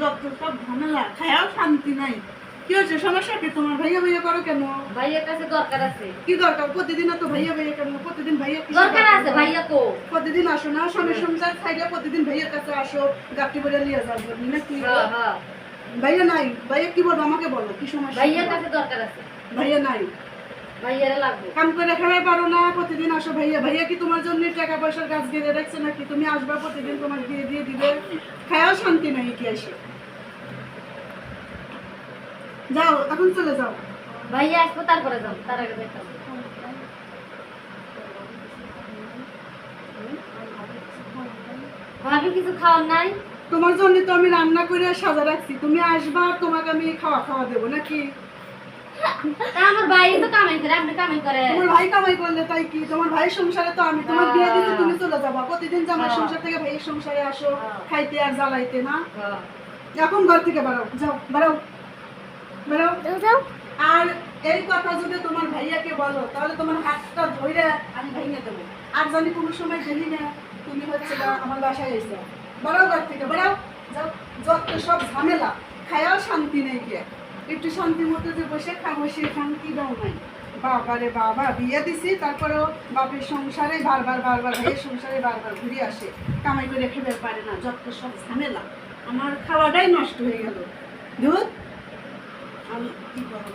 যত সব ঝামেলা খায়াও শান্তি নাই। কি হচ্ছে সমস্যা কি? তোমার ভাইয়া ভাইয়া করো কেন? ভাইয়ের কাছে দরকার আছে। কি দরকার? প্রতিদিন তো ভাইয়া ভাইয়া কেন? প্রতিদিন ভাইয়া দরকার আছে ভাইয়া কো। প্রতিদিন আসো না স্বামী সংসার খাইলে প্রতিদিন ভাইয়ের কাছে আসো গাপটি করে নিয়ে যাব হ্যাঁ হ্যাঁ। ভাইয়া নাই। ভাইয়া কি বলব? আমাকে বলো কি সমস্যা? ভাইয়ের কাছে দরকার আছে। ভাইয়া নাই। কাম করে খাবার পারো না প্রতিদিন আসো ভাইয়া। ভাইয়া কি তোমার জন্য টাকা পয়সার গাছ গেড়ে রাখছে নাকি? তুমি আসবা প্রতিদিন তোমার দিয়ে দিয়ে দিবে। খায়াও শান্তি নাই কি আসে যাও এখন চলে যাও। ভাইয়া আসব তারপরে যাও তার আগে দেখতাম ভাবি কিছু খাওয়ার নাই? তোমার জন্য তো আমি রান্না করে সাজা রাখছি। তুমি আসবা তোমাকে আমি খাওয়া খাওয়া দেবো নাকি? আমার ভাই তো কামাই করে আপনি কামাই করে। তোমার ভাই কামাই করলে তাই কি? তোমার ভাই সংসারে তো আমি তোমার বিয়ে দিতে হ্যাঁ। তুমি চলে যাবা। প্রতিদিন যে হ্যাঁ। সংসার থেকে ভাইয়ের সংসারে আসো হ্যাঁ। খাইতে আর জ্বালাইতে না। এখন ঘর থেকে বেরো যাও বেরো। বেরো। আর এই কথা যদি তোমার ভাইয়াকে বলো তাহলে তোমার হাতটা ধরে আমি ভেঙে দেবো। আর জানি কোনো সময় জানি না তুমি হচ্ছে আমার বাসায় এসে। বেড়াও ঘর থেকে বেড়াও যাও যত সব ঝামেলা খায়াও শান্তি নেই গিয়ে। একটু শান্তি মতো যে বসে খাব সে শান্তি দাও নাই। বাবা রে বাবা, বিয়ে দিছি, তারপরেও বাপের সংসারে বারবার বারবার, ভাইয়ের সংসারে বারবার ঘুরে আসে। কামাই করে খেতে পারে না, যত সব ঝামেলা। আমার খাওয়াটাই নষ্ট হয়ে গেল। দুধ আমি কি করব?